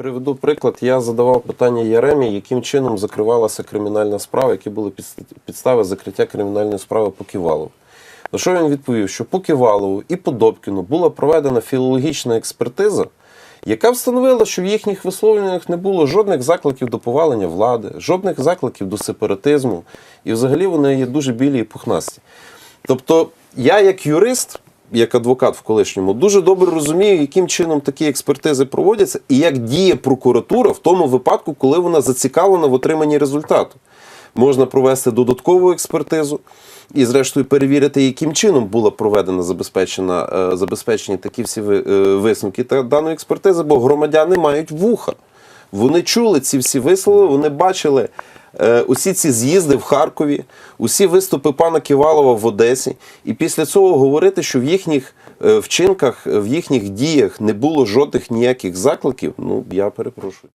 Приведу приклад. Я задавав питання Яремі, яким чином закривалася кримінальна справа, які були підстави закриття кримінальної справи по Ківалову. На що він відповів, що по Ківалову і по Добкіну була проведена філологічна експертиза, яка встановила, що в їхніх висловлюваннях не було жодних закликів до повалення влади, жодних закликів до сепаратизму, і взагалі вони є дуже білі і пухнасті. Тобто, я як юрист, як адвокат в колишньому, дуже добре розумію, яким чином такі експертизи проводяться, і як діє прокуратура в тому випадку, коли вона зацікавлена в отриманні результату. Можна провести додаткову експертизу і, зрештою, перевірити, яким чином була проведена забезпечена, е, забезпечені такі всі е, висновки та даної експертизи, бо громадяни мають вуха. Вони чули ці всі вислови, вони бачили усі ці з'їзди в Харкові, усі виступи пана Ківалова в Одесі. І після цього говорити, що в їхніх е, вчинках, в їхніх діях не було жодних ніяких закликів, ну я перепрошую.